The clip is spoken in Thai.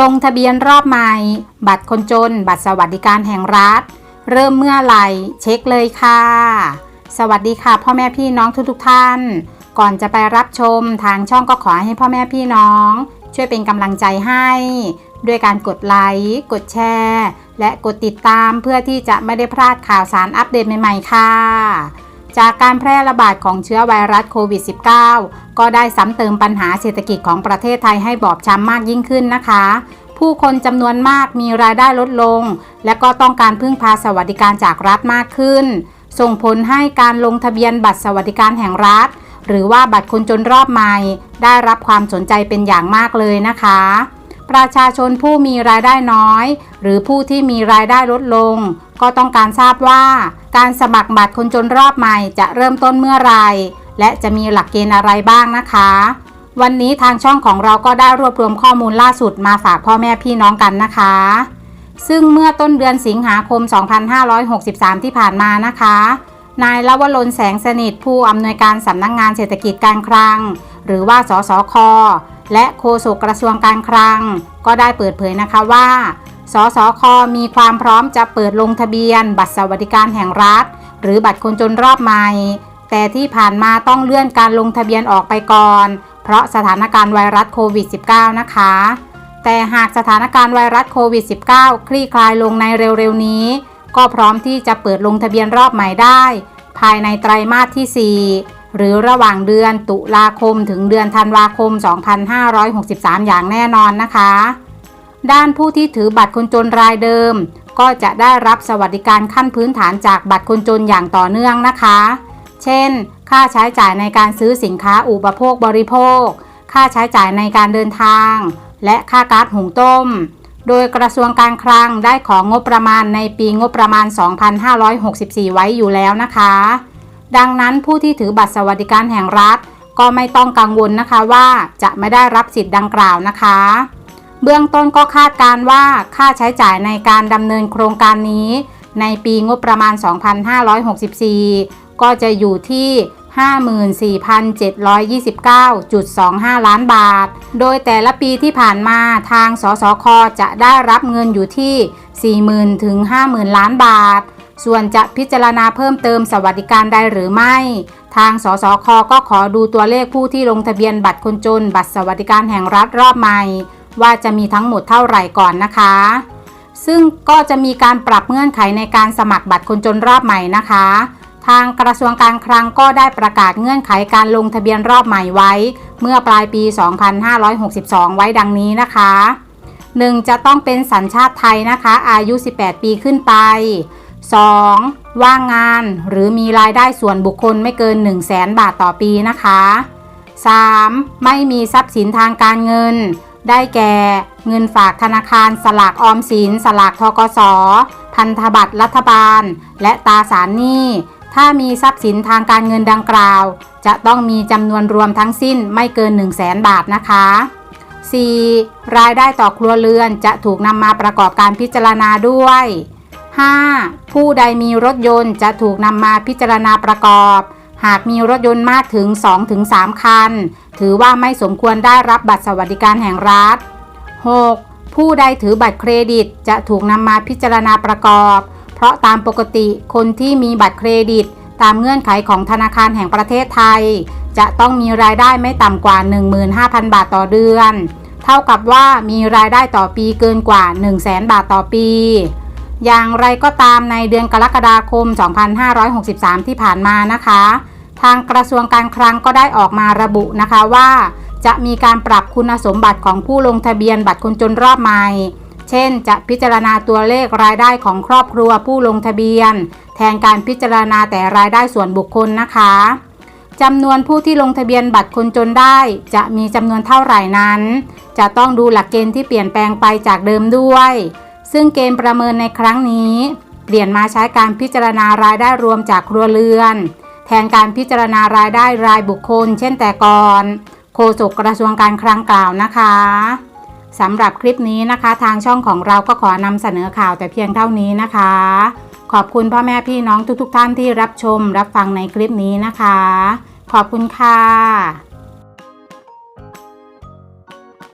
ลงทะเบียนรอบใหม่ บัตรคนจน บัตรสวัสดิการแห่งรัฐ เริ่มเมื่อไหร่เช็คเลยค่ะ สวัสดีค่ะ พ่อแม่พี่น้องทุกๆท่าน ก่อนจะไปรับชมทางช่องก็ขอให้พ่อแม่พี่น้อง ช่วยเป็นกำลังใจให้ ด้วยการกดไลค์กดแชร์ และกดติดตามเพื่อที่จะไม่ได้พลาดข่าวสารอัปเดตใหม่ ๆ ค่ะ จากการแพร่ระบาดของเชื้อไวรัสโควิด -19 ก็ได้ซ้ำเติมปัญหาเศรษฐกิจของประเทศไทยให้บอบช้ำมากยิ่งขึ้นนะคะ ผู้คนจำนวนมากมีรายได้ลดลง และก็ต้องการพึ่งพาสวัสดิการจากรัฐมากขึ้น ส่งผลให้การลงทะเบียนบัตรสวัสดิการแห่งรัฐ หรือว่าบัตรคนจนรอบใหม่ ได้รับความสนใจเป็นอย่างมากเลยนะคะประชาชนผู้มีรายได้น้อย หรือผู้ที่มีรายได้ลดลง ก็ต้องการทราบว่า การสมัครบัตรคนจนรอบใหม่จะเริ่มต้นเมื่อไรและจะมีหลักเกณฑ์อะไรบ้างนะคะ วันนี้ทางช่องของเราก็ได้รวบรวมข้อมูลล่าสุดมาฝากพ่อแม่พี่น้องกันนะคะ ซึ่งเมื่อต้นเดือนสิงหาคม 2563 ที่ผ่านมานะคะ นายลวรนแสงสนิทผู้อำนวยการสำนักงงานเศรษฐกิจการคลัง หรือว่าสสคและโฆษกกระทรวงการคลัง ก็ได้เปิดเผยนะคะว่า สสค มีความพร้อมจะเปิดลงทะเบียน บัตรสวัสดิการแห่งรัฐ หรือบัตรคนจนรอบใหม่ แต่ที่ผ่านมาต้องเลื่อนการลงทะเบียนออกไปก่อน เพราะสถานการณ์ไวรัสโควิด -19 นะคะ แต่หากสถานการณ์ไวรัสโควิด -19 คลี่คลายลงในเร็วๆนี้ ก็พร้อมที่จะเปิดลงทะเบียนรอบใหม่ได้ ภายในไตรมาสที่ 4 หรือระหว่างเดือนตุลาคมถึงเดือนธันวาคม 2563 อย่างแน่นอนนะคะ ด้านผู้ที่ถือบัตรคนจนรายเดิม ก็จะได้รับสวัสดิการขั้นพื้นฐานจากบัตรคนจนอย่างต่อเนื่องนะคะ เช่น ค่าใช้จ่ายในการซื้อสินค้าอุปโภคบริโภค ค่าใช้จ่ายในการเดินทาง และค่าก๊าซหุงต้ม โดยกระทรวงการคลังได้ของงบประมาณในปีงบประมาณ 2564 ไว้อยู่แล้วนะคะ ดังนั้นผู้ที่ถือบัตรสวัสดิการแห่งรัฐ ก็ไม่ต้องกังวลนะคะว่าจะไม่ได้รับสิทธิ์ดังกล่าวนะคะ เบื้องต้นก็คาดการว่าค่าใช้จ่ายในการดำเนินโครงการนี้ ในปีงบประมาณ 2564 ก็จะอยู่ที่54,729.25 ล้านบาท โดยแต่ละปีที่ผ่านมาทางสสคจะได้รับเงินอยู่ที่ 40,000ถึง50,000 ล้านบาท ส่วนจะพิจารณาเพิ่มเติมสวัสดิการใดหรือไม่ ทางสสคก็ขอดูตัวเลขผู้ที่ลงทะเบียนบัตรคนจน บัตรสวัสดิการแห่งรัฐรอบใหม่ ว่าจะมีทั้งหมดเท่าไหร่ก่อนนะคะ ซึ่งก็จะมีการปรับเงื่อนไขในการสมัครบัตรคนจนรอบใหม่นะคะ ทางกระทรวงการคลังก็ได้ประกาศเงื่อนไขการลงทะเบียนรอบใหม่ไว้ เมื่อปลายปี 2562 ไว้ดังนี้นะคะ 1. จะต้องเป็นสัญชาติไทยนะคะ อายุ 18 ปีขึ้นไป 2. ว่างงานหรือมีรายได้ส่วนบุคคลไม่เกิน 1 0 0 0 0แสนบาทต่อปีนะคะ 3. ไม่มีทรัพย์สินทางการเงิน ได้แก่ เงินฝากธนาคาร สลากออมสิน สลากทกส พันธบัตรรัฐบาล และตราสารหนี้ ถ้ามีทรัพย์สินทางการเงินดังกล่าว จะต้องมีจำนวนรวมทั้งสิ้นไม่เกิน 1 0 0 0 0แสนบาทนะคะ 4. รายได้ต่อครัวเรือนจะถูกนำมาประกอบการพิจารณาด้วย 5. ผู้ใดมีรถยนต์จะถูกนำมาพิจารณาประกอบ หากมีรถยนต์มากถึง 2-3 คัน ถือว่าไม่สมควรได้รับบัตรสวัสดิการแห่งรัฐ 6. ผู้ใดถือบัตรเครดิตจะถูกนำมาพิจารณาประกอบ เพราะตามปกติคนที่มีบัตรเครดิต ตามเงื่อนไขของธนาคารแห่งประเทศไทย จะต้องมีรายได้ไม่ต่ำกว่า 15,000 บาทต่อเดือน เท่ากับว่ามีรายได้ต่อปีเกินกว่า 1 0 0 0 0แบาทต่อปีอย่างไรก็ตามในเดือนกรกฎาคม 2563 ที่ผ่านมานะคะ ทางกระทรวงการคลังก็ได้ออกมาระบุนะคะว่า จะมีการปรับคุณสมบัติของผู้ลงทะเบียนบัตรคนจนรอบใหม่ เช่น จะพิจารณาตัวเลขรายได้ของครอบครัวผู้ลงทะเบียน แทนการพิจารณาแต่รายได้ส่วนบุคคลนะคะจำนวนผู้ที่ลงทะเบียนบัตรคนจนได้ จะมีจำนวนเท่าไหร่นั้น จะต้องดูหลักเกณฑ์ที่เปลี่ยนแปลงไปจากเดิมด้วย ซึ่งเกณฑ์ประเมินในครั้งนี้ เปลี่ยนมาใช้การพิจารณารายได้รวมจากครัวเรือน แทนการพิจารณารายได้รายบุคคล เช่นแต่ก่อน โฆษกกระทรวงการคลังกล่าวนะคะสำหรับคลิปนี้นะคะ ทางช่องของเราก็ขอนำเสนอข่าวแต่เพียงเท่านี้นะคะ ขอบคุณพ่อแม่พี่น้องทุกๆทท่านที่รับชมรับฟังในคลิปนี้นะคะ ขอบคุณค่ะ